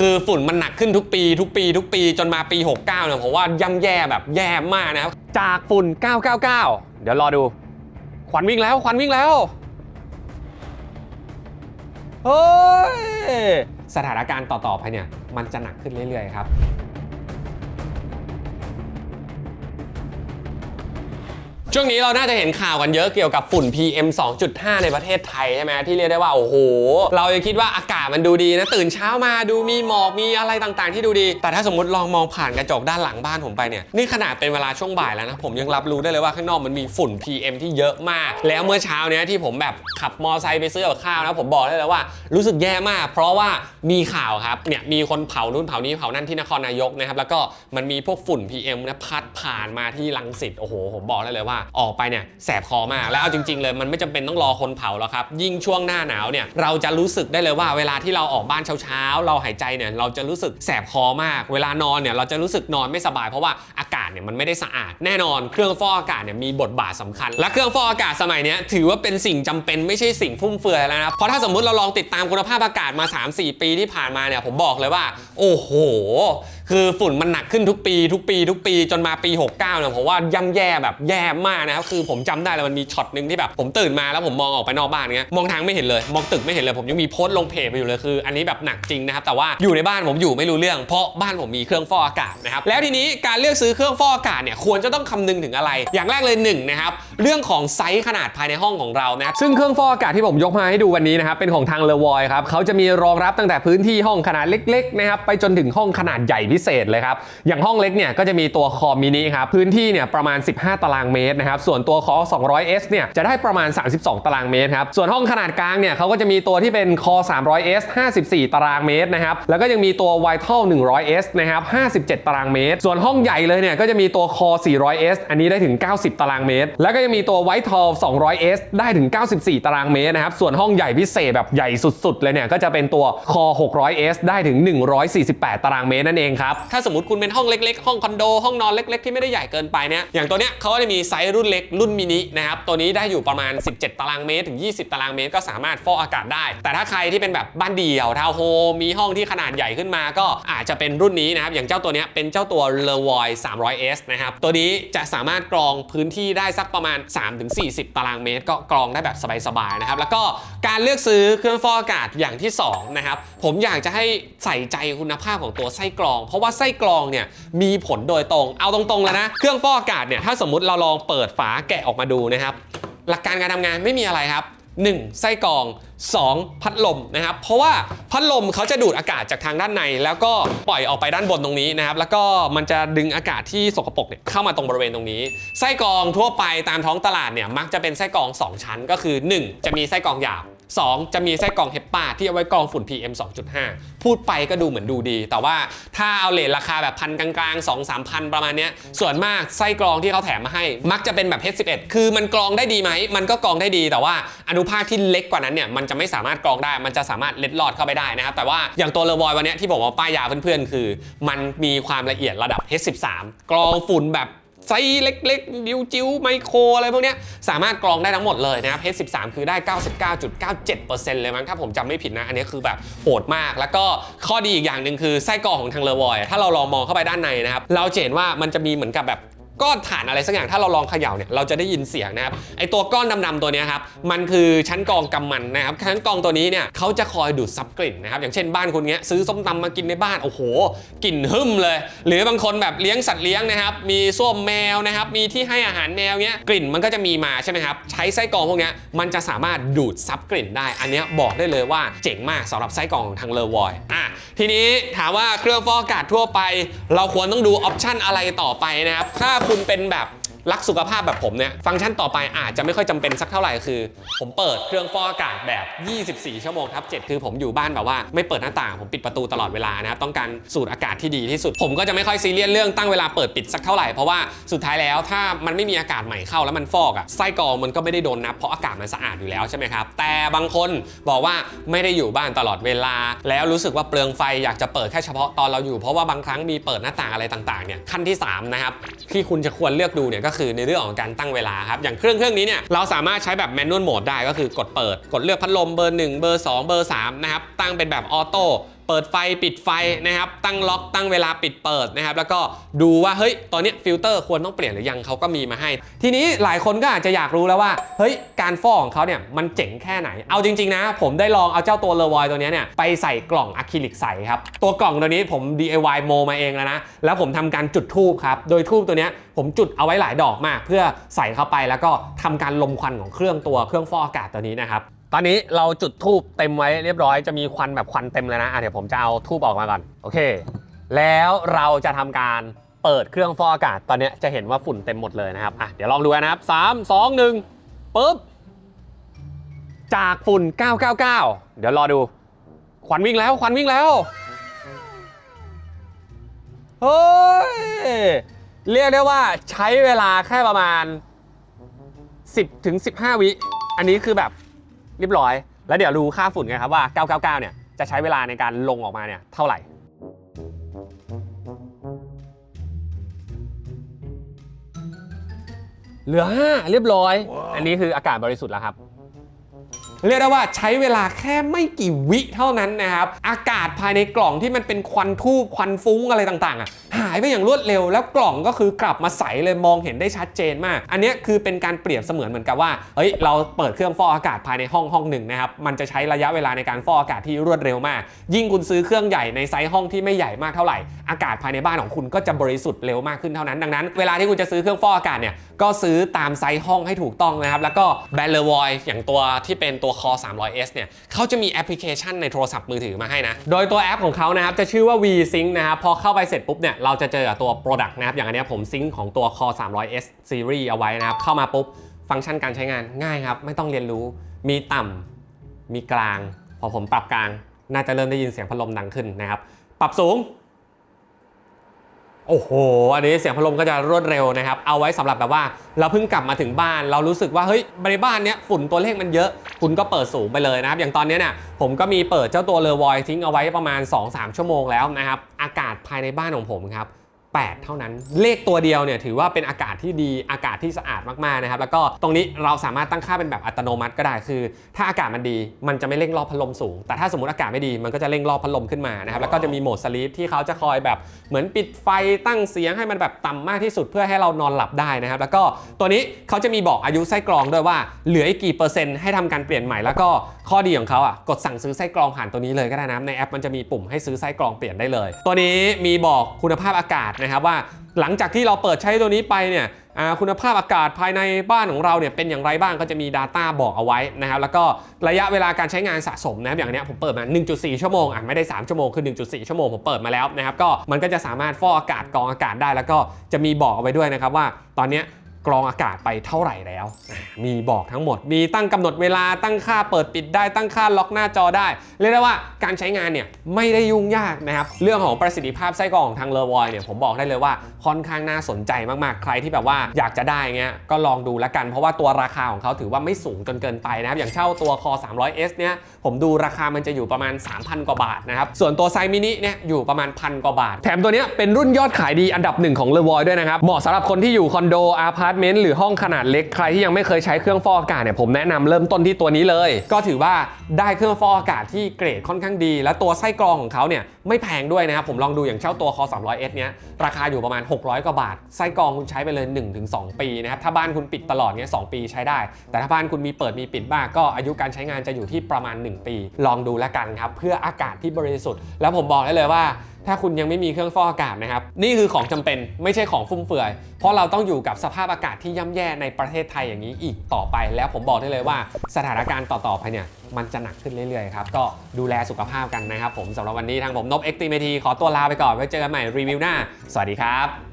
คือฝุ่นมันหนักขึ้นทุกปี ทุกปีทุกปีจนมาปี 69เนี่ยผมว่าย่ำแย่แบบแย่มากนะครับจากฝุ่น 999 เดี๋ยวรอดู ควันวิ่งแล้วควันวิ่งแล้วเฮ้ยสถานการณ์ต่อๆไปเนี่ย มันจะหนักขึ้นเรื่อยๆครับ ช่วงนี้เราน่าจะเห็นข่าวกันเยอะเกี่ยวกับฝุ่น PM 2.5 ในประเทศไทยใช่ไหมที่เรียกได้ว่าโอ้โห เราจะคิดว่าอากาศมันดูดีนะ ตื่นเช้ามาดูมีหมอกมีอะไรต่างๆ ที่ดูดี แต่ถ้าสมมติลองมองผ่านกระจกด้านหลังบ้านผมไปเนี่ยนี่ขนาดเป็นเวลาช่วงบ่ายแล้วนะ ผมยังรับรู้ได้เลยว่าข้างนอกมันมีฝุ่น PM ที่เยอะมาก แล้วเมื่อเช้าเนี้ยที่ผมแบบขับมอไซค์ไปซื้อกับข้าวนะผมบอกได้เลยว่ารู้สึกแย่มาก เพราะว่ามีข่าวครับเนี่ยมีคนเผานู่นเผานี้เผานั่นที่นครนายกนะครับแล้วก็มันมีพวกฝุ่น PM นะพัดผ่านมาที่ลังสิตโอ้โหผมบอกได้เลยว่าออกไปเนี่ยแสบคอมากแล้วเอาจริง ๆ เลยมันไม่จำเป็นต้องรอคนเผาแล้วครับยิ่งช่วงหน้าหนาวเนี่ยเราจะรู้สึกได้เลยว่าเวลาที่เราออกบ้านเช้าๆ เราหายใจเนี่ยเราจะรู้สึกแสบคอมาก เวลานอนเนี่ยเราจะรู้สึกนอนไม่สบายเพราะว่าอากาศเนี่ยมันไม่ได้สะอาดแน่นอนเครื่องฟอกอากาศเนี่ยมีบทบาทสำคัญ และเครื่องฟอกอากาศสมัยนี้ถือว่าเป็นสิ่งจำเป็นไม่ใช่สิ่งฟุ่มเฟือยแล้วนะเพราะถ้าสมมติเราลองติดตามคุณภาพอากาศมา 3-4 ปีที่ผ่านมาเนี่ยผมบอกเลยว่า โอ้โห คือฝุ่นมันหนักขึ้นทุกปี ทุกปี ทุกปีจนมาปี 69เนี่ยผมว่าย่ำแย่แบบแย่มากนะครับคือผมจำได้เลยมันมีช็อตหนึ่งที่แบบผมตื่นมาแล้วผมมองออกไปนอกบ้านเงี้ยมองทางไม่เห็นเลยมองตึกไม่เห็นเลยผมยังมีโพสต์ลงเพจไปอยู่เลยคือ อันนี้แบบหนักจริงนะครับแต่ว่าอยู่ในบ้านผมอยู่ไม่รู้เรื่อง เพราะบ้านผมมีเครื่องฟอกอากาศนะครับแล้วทีนี้การเลือกซื้อเครื่องฟอกอากาศเนี่ยควรจะต้องคำนึงถึงอะไร อย่างแรกเลยหนึ่งนะครับ เรื่องของไซส์ขนาดภายในห้องของเรานะครับซึ่งเครื่องฟอกอากาศที่ผมยกมาให้ดูวันนี้นะครับเป็นของทางเลวอยครับเขาจะมีรองรับตั้งแต่พื้นที่ห้องขนาดเล็กๆนะครับไปจนถึงห้องขนาดใหญ่พิเศษเลยครับอย่างห้องเล็กเนี่ยก็จะมีตัวคอมินิครับพื้นที่เนี่ยประมาณ 15 ตารางเมตรนะครับส่วนตัวคอ 200S เนี่ยจะได้ประมาณ 32 ตารางเมตรครับส่วนห้องขนาดกลางเนี่ยเขาก็จะมีตัวที่เป็นคอ 300S 54 ตารางเมตรนะครับแล้วก็ยังมีตัว Vital 100S นะครับ57 ตารางเมตร ส่วนห้องใหญ่เลยเนี่ยก็จะมีตัวคอ 400S อันนี้ได้ถึง 90 ตารางเมตร แล้วก็ยังมีตัว Vital 200S ได้ถึง 94 ตารางเมตรนะครับ ส่วนห้องใหญ่พิเศษแบบใหญ่สุดๆ เลยเนี่ย ก็จะเป็นตัวคอ 600S ได้ถึง 148 ตารางเมตรนั่นเองครับ ถ้าสมมติคุณเป็นห้องเล็กๆ ห้องคอนโด ห้องนอนเล็กๆ ที่ไม่ได้ใหญ่เกินไปเนี่ย อย่างตัวเนี้ยเขาก็จะมีไซส์รุ่นเล็กรุ่นมินินะครับ ตัวนี้ได้อยู่ประมาณ 17 ตารางเมตรถึง 20 ตารางเมตรก็สามารถฟอกอากาศได้ แต่ถ้าใครที่เป็นแบบบ้านเดี่ยวทาวน์โฮมมีห้องที่ขนาดใหญ่ขึ้นมาก็อาจจะเป็นรุ่นนี้นะครับอย่างเจ้าตัวเนี้ยเป็นเจ้าตัว l e v o y 300S นะครับตัวนี้จะสามารถกรองพื้นที่ได้สักประมาณ3-40 ตารางเมตร ก็กรองได้แบบสบายๆนะครับ แล้วก็การเลือกซื้อเครื่องฟอกอากาศอย่างที่สองนะครับ ผมอยากจะให้ใส่ใจคุณภาพของตัวไส้กรอง เพราะว่าไส้กรองเนี่ยมีผลโดยตรง เอาตรงๆแล้วนะ เครื่องฟอกอากาศเนี่ย ถ้าสมมติเราลองเปิดฝาแกะออกมาดูนะครับ หลักการการทำงานไม่มีอะไรครับ 1. ไส้กรอง 2. พัดลมนะครับ เพราะว่าพัดลมเขาจะดูดอากาศจากทางด้านใน แล้วก็ปล่อยออกไปด้านบนตรงนี้นะครับ แล้วก็มันจะดึงอากาศที่สกปรกเนี่ยเข้ามาตรงบริเวณตรงนี้ ไส้กรองทั่วไปตามท้องตลาดเนี่ยมักจะเป็นไส้กรอง 2 ชั้นก็คือ 1 จะมีไส้กรองหยาบ 2 จะมีไส้กรองเฮปปาที่เอาไว้กรองฝุ่น PM 2.5 พูดไปก็ดูเหมือนดูดี แต่ว่าถ้าเอาเลทราคาแบบพันกลางๆ 2 3พันประมาณเนี้ยส่วนมากไส้กรองที่เขาแถมมาให้ มักจะเป็นแบบ H11 คือมันกรองได้ดีไหม มันก็กรองได้ดี แต่ว่าอนุภาคที่เล็กกว่านั้นเนี่ยมันจะไม่สามารถกรองได้ มันจะสามารถเล็ดลอดเข้าไปได้นะครับแต่ว่าอย่างตัวเลวอยวันเนี้ยที่ผมเอาป้ายยาเพื่อนๆ คือ มันมีความละเอียดระดับ H13 กรองฝุ่นแบบ ไซส์เล็กๆดิวจิ้วไมโครอะไรพวกเนี้ยสามารถกรองได้ทั้งหมดเลยนะครับ H13 คือได้ 99.97%เลยมั้งถ้าผมจำไม่ผิดนะ อันนี้คือแบบโหดมาก แล้วก็ข้อดีอีกอย่างหนึ่งคือไส้กรองของทางเลอวอยถ้าเราลองมองเข้าไปด้านในนะครับเราเห็นว่ามันจะมีเหมือนกับแบบ ก้อนถ่านอะไรสักอย่างถ้าเราลองเขย่าเนี่ยเราจะได้ยินเสียงนะครับไอตัวก้อนดำๆตัวนี้ครับมันคือชั้นกรองกำมันนะครับชั้นกรองตัวนี้เนี่ยเขาจะคอยดูดซับกลิ่นนะครับอย่างเช่นบ้านคุณเนี้ยซื้อส้มตำมากินในบ้านโอ้โหกลิ่นหึ่มเลย หรือบางคนแบบเลี้ยงสัตว์เลี้ยงนะครับมีส้วมแมวนะครับมีที่ให้อาหารแมวเนี้ยกลิ่นมันก็จะมีมาใช่ไหมครับใช้ไส้กรองพวกเนี้ยมันจะสามารถดูดซับกลิ่นได้ อันนี้บอกได้เลยว่าเจ๋งมากสำหรับไส้กรองของทางเลอวอยอะทีนี้ถามว่าเครื่องฟอกอากาศทั่วไป เราควรต้องดูออปชันอะไรต่อไปนะครับถ้าคุณเป็นแบบ รักสุขภาพแบบผมเนี่ยฟังก์ชันต่อไปอาจจะไม่ค่อยจำเป็นสักเท่าไหร่คือ ผมเปิดเครื่องฟอกอากาศแบบ 24 ชั่วโมงทับ7คือผมอยู่บ้านแบบว่าไม่เปิดหน้าต่างผมปิดประตูตลอดเวลานะครับต้องการสูดอากาศที่ดีที่สุด ผมก็จะไม่ค่อยซีเรียสเรื่องตั้งเวลาเปิดปิดสักเท่าไหร่เพราะว่าสุดท้ายแล้วถ้ามันไม่มีอากาศใหม่เข้าแล้วมันฟอกอะไส้กรองมันก็ไม่ได้โดนนับเพราะอากาศมันสะอาดอยู่แล้วใช่ไหมครับแต่บางคนบอกว่าไม่ได้อยู่บ้านตลอดเวลา แล้วรู้สึกว่าเปลืองไฟอยากจะเปิดแค่เฉพาะตอนเราอยู่เพราะว่าบางครั้งมีเปิดหน้าต่างอะไรต่างๆเนี่ยขั้นที่สามนะครับที่คุณจะควรเลือกดูเนี่ยก็คือในเรื่องของการตั้งเวลาครับ อย่างเครื่องเครื่องนี้เนี่ยเราสามารถใช้แบบแมนนวลโหมดได้ก็คือกดเปิด กดเลือกพัดลมเบอร์ 1 เบอร์ 2 เบอร์3นะครับตั้งเป็นแบบออโต้ เปิดไฟปิดไฟนะครับ ตั้งล็อกตั้งเวลาปิดเปิดนะครับ แล้วก็ดูว่าเฮ้ยตอนนี้ฟิลเตอร์ควรต้องเปลี่ยนหรือยังเขาก็มีมาให้ ทีนี้หลายคนก็อาจจะอยากรู้แล้วว่าเฮ้ยการฟอกของเขาเนี่ยมันเจ๋งแค่ไหน เอาจริง ๆ นะ ผมได้ลองเอาเจ้าตัวเลวอยตัวนี้เนี่ยไปใส่กล่องอะคริลิกใสครับ ตัวกล่องตัวนี้ผม DIY โมมาเองแล้วนะ แล้วผมทำการจุดทูบครับ โดยทูบตัวเนี้ยผมจุดเอาไว้หลายดอกมาก เพื่อใส่เข้าไปแล้วก็ทำการลมควันของเครื่องตัวเครื่องฟอกอากาศตัวนี้นะครับ ตอนนี้เราจุดทูบเต็มไว้เรียบร้อยจะมีควันแบบควันเต็มเลยนะอะเดี๋ยวผมจะเอาทูบออกมาก่อนโอเค แล้วเราจะทำการเปิดเครื่องฟอกอากาศ ตอนนี้จะเห็นว่าฝุ่นเต็มหมดเลยนะครับอะเดี๋ยวลองดูนนะครับ3 2 1ปุ๊บจากฝุ่น 999 เดี๋ยวรอดู ควันวิ่งแล้วควันวิ่งแล้วเฮ้ยเรียกได้ว่าใช้เวลาแค่ประมาณ 10ถึง15 วิอันนี้คือแบบ เรียบร้อย แล้วเดี๋ยวรู้ค่าฝุ่นกันครับว่า 999 เนี่ยจะใช้เวลาในการลงออกมาเนี่ยเท่าไหร่เหลือ 5 เรียบร้อย อันนี้คืออากาศบริสุทธิ์แล้วครับ เรียกได้ว่าใช้เวลาแค่ไม่กี่วิเท่านั้นนะครับ อากาศภายในกล่องที่มันเป็นควันทูบควันฟุ้งอะไรต่างๆอะหายไปอย่างรวดเร็ว แล้วกล่องก็คือกลับมาใสเลยมองเห็นได้ชัดเจนมาก อันนี้คือเป็นการเปรียบเสมือนเหมือนกับว่าเฮ้ยเราเปิดเครื่องฟอกอากาศภายในห้องห้องหนึ่งนะครับมันจะใช้ระยะเวลาในการฟอกอากาศที่รวดเร็วมาก ยิ่งคุณซื้อเครื่องใหญ่ในไซส์ห้องที่ไม่ใหญ่มากเท่าไหร่ อากาศภายในบ้านของคุณก็จะบริสุทธิ์เร็วมากขึ้นเท่านั้นดังนั้น เวลาที่คุณจะซื้อเครื่องฟอกอากาศเนี่ยก็ซื้อตามไซส์ห้องให้ถูกต้องนะครับแล้วก็แบรนด์เลวอยอย่างตัวที่เป็นตัว Core 300S เนี่ยเขาจะมีแอปพลิเคชันในโทรศัพท์มือถือมาให้นะ โดยตัวแอปของเขานะครับจะชื่อว่า V-Sync นะครับ พอเข้าไปเสร็จปุ๊บเนี่ยเราจะเจอตัว Product นะครับ อย่างอันนี้ผมซิงค์ของตัว Core 300S Series เอาไว้นะครับ เข้ามาปุ๊บ ฟังก์ชันการใช้งานง่ายครับ ไม่ต้องเรียนรู้ มีต่ำมีกลาง พอผมปรับกลาง น่าจะเริ่มได้ยินเสียงพัดลมดังขึ้นนะครับ ปรับสูง โอ้โห อันนี้เสียงพัดลมก็จะรวดเร็วนะครับ เอาไว้สำหรับแบบว่า เราเพิ่งกลับมาถึงบ้าน เรารู้สึกว่าเฮ้ยในบ้านเนี้ยฝุ่นตัวเลขมันเยอะ คุณก็เปิดสูงไปเลยนะครับ อย่างตอนนี้เนี่ยผมก็มีเปิดเจ้าตัวเลอวอยทิ้งเอาไว้ประมาณ 2-3 ชั่วโมงแล้วนะครับ อากาศภายในบ้านของผมครับ 8 เท่านั้น เลขตัวเดียวเนี่ยถือว่าเป็นอากาศที่ดีอากาศที่สะอาดมากๆนะครับแล้วก็ตรงนี้เราสามารถตั้งค่าเป็นแบบอัตโนมัติก็ได้คือ ถ้าอากาศมันดี มันจะไม่เร่งรอบพัดลมสูง แต่ถ้าสมมติอากาศไม่ดีมันก็จะเร่งรอบพัดลมขึ้นมานะครับแล้วก็จะมีโหมดสลีปที่เขาจะคอยแบบเหมือนปิดไฟตั้งเสียงให้มันแบบต่ำมากที่สุดเพื่อให้เรานอนหลับได้นะครับ แล้วก็ตัวนี้เขาจะมีบอกอายุไส้กรองด้วยว่าเหลืออีกกี่เปอร์เซ็นต์ให้ทำการเปลี่ยนใหม่แล้วก็ข้อดีของเขาอะกดสั่งซื้อไส้กรองผ่านตัวนี้เลยก็ได้นะในแอปมันจะมีปุ่มให้ซื้อไส้กรองเปลี่ยนได้เลย ตัวนี้มีบอกคุณภาพอากาศนะครับว่าหลังจากที่เราเปิดใช้ตัวนี้ไปเนี่ยคุณภาพอากาศภายในบ้านของเราเนี่ยเป็นอย่างไรบ้างก็จะมี Data บอกเอาไว้นะครับแล้วก็ระยะเวลาการใช้งานสะสมนะครับอย่างเนี้ยผมเปิดมา 1.4 ชั่วโมงอะไม่ได้ 3 ชั่วโมงคือ 1.4 ชั่วโมงผมเปิดมาแล้วนะครับก็มันก็จะสามารถฟอกอากาศกรองอากาศได้ แล้วก็จะมีบอกเอาไว้ด้วยนะครับว่าตอนเนี้ย กรองอากาศไปเท่าไหร่แล้ว มีบอกทั้งหมด มีตั้งกำหนดเวลา ตั้งค่าเปิดปิดได้ ตั้งค่าล็อกหน้าจอได้ เรียกได้ว่าการใช้งานเนี่ยไม่ได้ยุ่งยากนะครับ เรื่องของประสิทธิภาพไส้กรองของทางเลอวอยเนี่ยผมบอกได้เลยว่าค่อนข้างน่าสนใจมากๆ ใครที่แบบว่าอยากจะได้เงี้ยก็ลองดูล้วกัน เพราะว่าตัวราคาของเขาถือว่าไม่สูงจนเกินไปนะครับ อย่างเช่าตัวคอ 300S เนี่ยผมดูราคามันจะอยู่ประมาณ 3,000 กว่าบาทนะครับ ส่วนตัวไซมินิเนี่ยอยู่ประมาณพันกว่าบาท แถมตัวเนี้ยเป็นรุ่นยอดขายดีอันดับหนึ่งของเลอวอยด้วยนะครับ เหมาะสำหรับคนที่อยู่คอนโดอาพาร์ตเมนต์หรือห้องขนาดเล็กใครที่ยังไม่เคยใช้เครื่องฟอกอากาศเนี่ยผมแนะนำเริ่มต้นที่ตัวนี้เลย ก็ถือว่าได้เครื่องฟอกอากาศที่เกรดค่อนข้างดี และตัวไส้กรองของเขาเนี่ยไม่แพงด้วยนะครับผมลองดูอย่างเช่าตัวคอ 300S เนี้ยราคาอยู่ประมาณ 600 กว่าบาท ไส้กรองคุณใช้ไปเลย 1-2 ปีนะครับถ้าบ้านคุณปิดตลอดเนี้ย2ปีใช้ได้ แต่ถ้าบ้านคุณมีเปิดมีปิดบ้างก็อายุการใช้งานจะอยู่ที่ประมาณ 1 ปี ลองดูแล้วกันครับเพื่ออากาศที่บริสุทธิ์แล้วผมบอกได้เลยว่า ถ้าคุณยังไม่มีเครื่องฟอกอากาศนะครับ นี่คือของจำเป็นไม่ใช่ของฟุ่มเฟือย เพราะเราต้องอยู่กับสภาพอากาศที่ย่าแย่ในประเทศไทยอย่างนี้อีกต่อไป แล้วผมบอกได้เลยว่าสถานการณ์ต่อๆไปเนี่ยมันจะหนักขึ้นเรื่อยๆครับ ก็ดูแลสุขภาพกันนะครับผมสำหรับวันนี้ทางผมนบเอ็กติเมทีขอตัวลาไปก่อนไว้เจอกันใหม่รีวิวหน้า สวัสดีครับ